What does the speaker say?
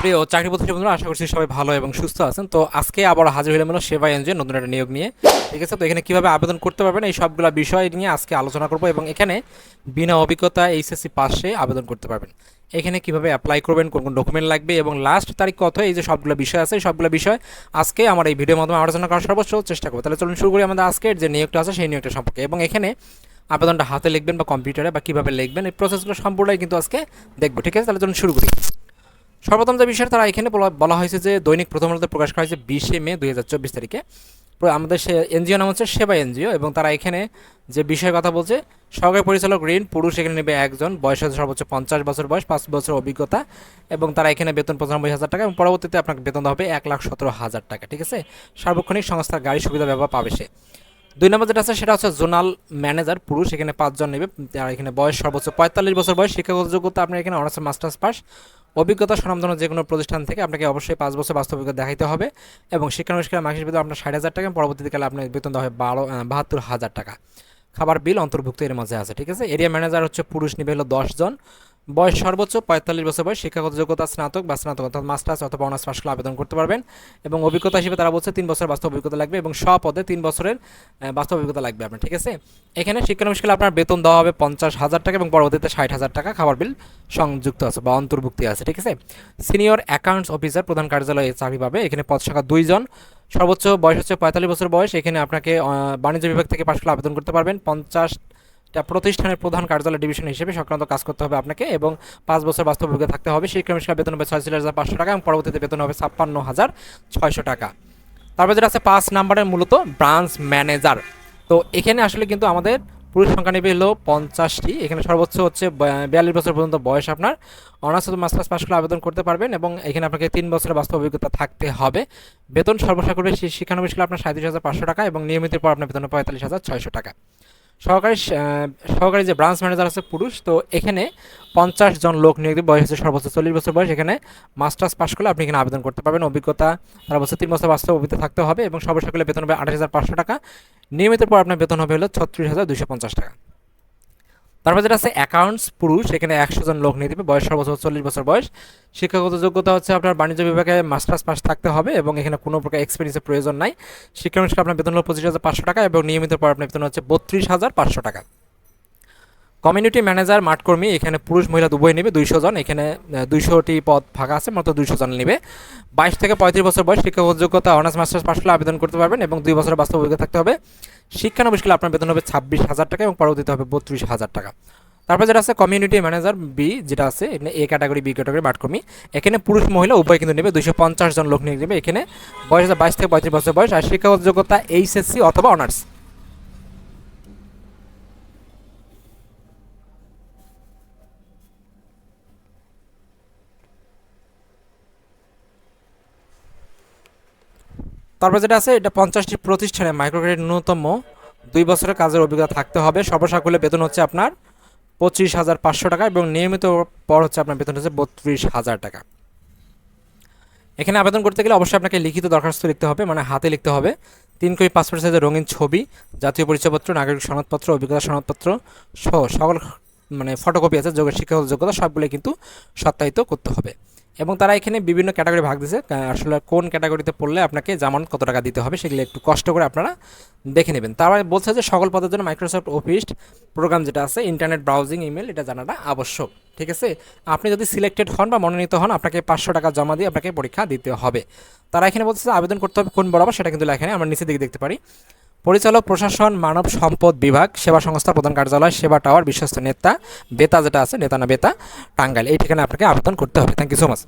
প্রিয় চাকরি প্রত্যাশী বন্ধুরা, আশা করছি সবাই ভালো এবং সুস্থ আছেন। তো আজকে আবার হাজির হইলাম হলো সেবা এনজিও নতুন একটা নিয়োগ নিয়ে। ঠিক আছে, তো এখানে কীভাবে আবেদন করতে পারবেন এই সবগুলো বিষয় নিয়ে আজকে আলোচনা করব এবং এখানে বিনা অভিজ্ঞতা এইচএসসি পাশে আবেদন করতে পারবেন। এখানে কীভাবে অ্যাপ্লাই করবেন, কোন কোন ডকুমেন্ট লাগবে এবং লাস্ট তারিখ কত, এই যে সবগুলো বিষয় আছে সবগুলো বিষয় আজকে আমার এই ভিডিওর মাধ্যমে আলোচনা করার সর্বোচ্চ চেষ্টা করব। তাহলে চলুন শুরু করি আমাদের আজকের যে নিয়োগটা আছে, সেই নিয়োগটা সম্পর্কে। এবং এখানে আবেদনটা হাতে লিখবেন বা কম্পিউটারে বা কীভাবে লিখবেন, এই প্রসেসগুলো সম্পূর্ণই কিন্তু আজকে দেখব। ঠিক আছে, তাহলে চলুন শুরু করি। সর্বপ্রথম যে বিষয় তারা এখানে বলা হয়েছে যে দৈনিক প্রথম আলোতে প্রকাশ করা হয়েছে বিশে মে দুই হাজার চব্বিশ তারিখে। আমাদের সে এনজিও নাম হচ্ছে সেবা এনজিও এবং তারা এখানে যে বিষয়ের কথা বলছে, সহকারী পরিচালক ঋণ, পুরুষ এখানে নেবে একজন, বয়স হচ্ছে সর্বোচ্চ পঞ্চাশ বছর বয়স, পাঁচ বছর অভিজ্ঞতা এবং তারা এখানে বেতন পঁচানব্বই হাজার টাকা এবং পরবর্তীতে আপনাকে বেতন হবে এক লাখ সতেরো হাজার টাকা, ঠিক আছে? সার্বক্ষণিক সংস্থার গাড়ি সুবিধা ব্যবহার পাবে সে। দুই নম্বর যেটা আছে, সেটা হচ্ছে জোনাল ম্যানেজার, পুরুষ, এখানে পাঁচজন নেবে, আর এখানে বয়স সর্বোচ্চ পঁয়তাল্লিশ বছর বয়স, শিক্ষাগত যোগ্যতা আপনার এখানে অনার্স মাস্টার্স পাস অভিজ্ঞতা স্বনামধন্য যে কোনো প্রতিষ্ঠান থেকে আপনাকে অবশ্যই পাঁচ বছর বাস্তব দেখাইতে হবে, এবং শিক্ষানুষ্ঠানের মাসিক বেতন আপনার ষাট হাজার টাকা পরবর্তীকালে আপনার বেতন দেওয়া হবে বারো বাহাত্তর হাজার টাকা। খাবার বিল অন্তর্ভুক্ত এর মাঝে আছে, ঠিক আছে? এরিয়া ম্যানেজার হচ্ছে পুরুষ, নিবে হলো দশজন বয়স সর্বোচ্চ পঁয়তাল্লিশ বছর বয়স, শিক্ষাগত যোগ্যতা স্নাতক বা স্নাতক অর্থাৎ মাস্টার্স অথবা অনার্স পাশ করলে আবেদন করতে পারবেন এবং অভিজ্ঞতা হিসেবে তারা বলছে তিন বছর বাস্তব অভিজ্ঞতা লাগবে এবং পদে তিন বছরের বাস্তব অভিজ্ঞতা লাগবে আপনার, ঠিক আছে? এখানে শিক্ষানুষ্ঠানে আপনার বেতন দেওয়া হবে পঞ্চাশ হাজার টাকা এবং পরবর্তীতে ষাট হাজার টাকা খাবার বিল সংযুক্ত আছে বা অন্তর্ভুক্তি আছে, ঠিক আছে? সিনিয়র অ্যাকাউন্টস অফিসার, প্রধান কার্যালয়ে চাকরি পাবে। এখানে পদ সংখ্যা দুইজন সর্বোচ্চ বয়স হচ্ছে পঁয়তাল্লিশ বছর বয়স। এখানে আপনাকে বাণিজ্য বিভাগ থেকে পাশ করলে আবেদন করতে পারবেন। পঞ্চাশটা প্রতিষ্ঠানের প্রধান কার্যালয় ডিভিশন হিসেবে সংক্রান্ত কাজ করতে হবে আপনাকে এবং পাঁচ বছর বাস্তব অভিজ্ঞতা থাকতে হবে। সেই ক্রমে বেতন হবে ছয়চল্লিশ হাজার পাঁচশো টাকা এবং পরবর্তীতে বেতন হবে ছাপ্পান্ন হাজার ছয়শো টাকা। তারপর যেটা আছে পাঁচ নাম্বারের মূলত ব্রাঞ্চ ম্যানেজার। তো এখানে আসলে কিন্তু আমাদের পুরুষ সংখ্যা নেবে হলো পঞ্চাশটি। এখানে সর্বোচ্চ হচ্ছে বিয়াল্লিশ বছর পর্যন্ত বয়স আপনার। অনার্স মাস্টার্স পাস করে আবেদন করতে পারবেন এবং এখানে আপনাকে তিন বছরের বাস্তব অভিজ্ঞতা থাকতে হবে। বেতন সর্বশেষ করবে শিক্ষানবিশ আপনার সাঁত্রিশ হাজার পাঁচশো টাকা এবং নিয়মিত পর আপনার বেতন পঁয়তাল্লিশ হাজার ছয়শো টাকা। সহকারী সহকারী যে ব্রাঞ্চ ম্যানেজার আছে পুরুষ, তো এখানে পঞ্চাশ জন লোক নিয়োগ বয়স হচ্ছে সর্বোচ্চ চল্লিশ বছর বয়স। এখানে মাস্টার্স পাশ করলে আপনি এখানে আবেদন করতে পারবেন। অভিজ্ঞতা তারা বছর তিন বছর বাস্তব অভিজ্ঞতা থাকতে হবে এবং সর্বসকলে বেতন হবে আঠাশ হাজার পাঁচশো টাকা। নিয়মিত পর আপনার বেতন হবে হলো ছত্রিশ হাজার দুশো পঞ্চাশ টাকা। তারপর যেটা আছে অ্যাকাউন্টস পুরুষ, এখানে একশো জন লোক নিয়ে দেবে বয়স সর্বোচ্চ চল্লিশ বছর বয়স। শিক্ষাগত যোগ্যতা হচ্ছে আপনার বাণিজ্য বিভাগে মাস্টার্স পাস থাকতে হবে এবং এখানে কোনো প্রকার এক্সপিরিয়েন্সের প্রয়োজন নাই। শিক্ষা অনুষ্ঠানে আপনার বেতন হলো পঁচিশ হাজার পাঁচশো টাকা এবং নিয়মিত পর আপনার বেতন হচ্ছে বত্রিশ হাজার পাঁচশো টাকা। কমিউনিটি ম্যানেজার মাঠকর্মী, এখানে পুরুষ, মহিলা উভয় নেবে, দুইশো জন। এখানে দুইশোটি পদ ফাঁকা আছে, মাত্র দুইশো জন নেবে। বাইশ থেকে পঁয়ত্রিশ বছর বয়স শিক্ষাগত যোগ্যতা অনার্স মাস্টার্স পাস করলে আবেদন করতে পারবেন এবং দুই বছরের বাস্তব অভিজ্ঞতা থাকতে হবে। শিক্ষানবিশ করলে আপনার বেতন হবে ছাব্বিশ হাজার টাকা এবং পরবর্তীতে হবে বত্রিশ হাজার টাকা। তারপর যেটা আছে কমিউনিটি ম্যানেজার বি যেটা আছে, এখানে এ ক্যাটাগরি বি ক্যাটাগরি মাঠকর্মী। এখানে পুরুষ, মহিলা উভয় কিন্তু নেবে, দুইশো পঞ্চাশ জন লোক নিয়ে নেবে। এখানে বয়স বাইশ থেকে পঁয়ত্রিশ বছর বয়স, আর শিক্ষাগত যোগ্যতা এইচএসসি অথবা অনার্স তারপর যেটা আছে, এটা পঞ্চাশটি প্রতিষ্ঠানে মাইক্রোক্রেডিট ন্যূনতম দুই বছরের কাজের অভিজ্ঞতা থাকতে হবে। সর্বসাকুল্যে বেতন হচ্ছে আপনার পঁচিশ হাজার পাঁচশো টাকা এবং নিয়মিত পর হচ্ছে আপনার বেতন হচ্ছে বত্রিশ হাজার টাকা। এখানে আবেদন করতে গেলে অবশ্যই আপনাকে লিখিত দরখাস্ত লিখতে হবে মানে হাতে লিখতে হবে। তিন কপি পাসপোর্ট সাইজের রঙিন ছবি, জাতীয় পরিচয়পত্র, নাগরিক সনদপত্র, অভিজ্ঞতা সনদপত্র সহ সকল মানে ফটোকপি আছে যোগ্য শিক্ষাগত যোগ্যতা সবগুলো কিন্তু সত্যায়িত করতে হবে। এবং তারা এখানে বিভিন্ন ক্যাটাগরি ভাগ দিয়েছে। আসলে কোন ক্যাটাগরিতে পড়লে আপনাকে জামান কত টাকা দিতে হবে সেগুলো একটু কষ্ট করে আপনারা দেখে নেবেন। তারা বলছে যে সকল পদের জন্য মাইক্রোসফট অফিস প্রোগ্রাম যেটা আছে ইন্টারনেট ব্রাউজিং ইমেল এটা জানাটা আবশ্যক। ঠিক আছে? আপনি যদি সিলেক্টেড হন বা মনোনীত হন, আপনাকে পাঁচশো টাকা জমা দিয়ে আপনাকে পরীক্ষা দিতে হবে। তারা এখানে বলছে আবেদন করতে হবে কোন বরাবর, সেটা কিন্তু এখানে আমরা নিচের দিকে দেখতে পারি। পরিচালক, প্রশাসন, মানব সম্পদ বিভাগ, সেবা সংস্থা, প্রধান কার্যালয়, সেবা টাওয়ার, বিশ্বস্ত নেতা, বেতা যেটা আছে নেতা না বেতা, টাঙ্গাইল। এই ঠিকানায় আপনাকে আবেদন করতে হবে। Thank you so much